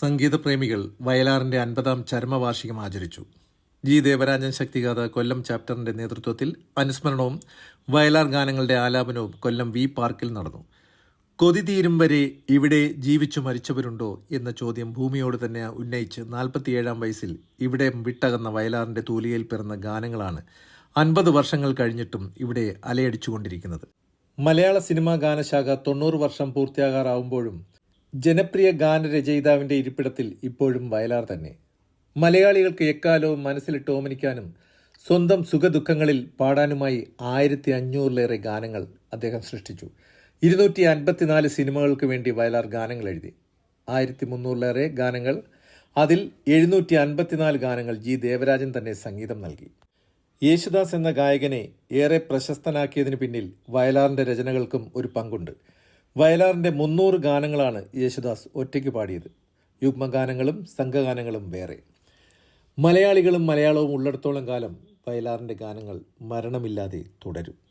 സംഗീതപ്രേമികൾ വയലാറിന്റെ അൻപതാം ചരമവാർഷികം ആചരിച്ചു. ജി. ദേവരാജൻ ശക്തികാത കൊല്ലം ചാപ്റ്ററിന്റെ നേതൃത്വത്തിൽ അനുസ്മരണവും വയലാർ ഗാനങ്ങളുടെ ആലാപനവും കൊല്ലം വി പാർക്കിൽ നടന്നു. കൊതി തീരും വരെ ഇവിടെ ജീവിച്ചു മരിച്ചവരുണ്ടോ എന്ന ചോദ്യം ഭൂമിയോട് തന്നെ ഉന്നയിച്ച് നാൽപ്പത്തിയേഴാം വയസ്സിൽ ഇവിടെ വിട്ടകന്ന വയലാറിന്റെ തൂലികയിൽ പിറന്ന ഗാനങ്ങളാണ് അൻപത് വർഷങ്ങൾ കഴിഞ്ഞിട്ടും ഇവിടെ അലയടിച്ചുകൊണ്ടിരിക്കുന്നത്. മലയാള സിനിമാ ഗാനശാഖ തൊണ്ണൂറ് വർഷം പൂർത്തിയാകാറാവുമ്പോഴും ജനപ്രിയ ഗാനരചയിതാവിന്റെ ഇരിപ്പിടത്തിൽ ഇപ്പോഴും വയലാർ തന്നെ. മലയാളികൾക്ക് എക്കാലവും മനസ്സിലിട്ട് ഓമനിക്കാനും സ്വന്തം സുഖദുഃഖങ്ങളിൽ പാടാനുമായി ആയിരത്തി അഞ്ഞൂറിലേറെ ഗാനങ്ങൾ അദ്ദേഹം സൃഷ്ടിച്ചു. ഇരുന്നൂറ്റി അൻപത്തിനാല് സിനിമകൾക്ക് വേണ്ടി വയലാർ ഗാനങ്ങൾ എഴുതി. ആയിരത്തി മുന്നൂറിലേറെ ഗാനങ്ങൾ അതിൽ എഴുന്നൂറ്റി അൻപത്തിനാല് ഗാനങ്ങൾ ജി ദേവരാജൻ തന്നെ സംഗീതം നൽകി. യേശുദാസ് എന്ന ഗായകനെ ഏറെ പ്രശസ്തനാക്കിയതിന് പിന്നിൽ വയലാറിന്റെ രചനകൾക്കും ഒരു പങ്കുണ്ട്. വയലാറിന്റെ മുന്നൂറ് ഗാനങ്ങളാണ് യേശുദാസ് ഒറ്റയ്ക്ക് പാടിയത്. യുഗ്മഗാനങ്ങളും സംഘഗാനങ്ങളും വേറെ. മലയാളികളും മലയാളവും ഉള്ളിടത്തോളം കാലം വയലാറിന്റെ ഗാനങ്ങൾ മരണമില്ലാതെ തുടരും.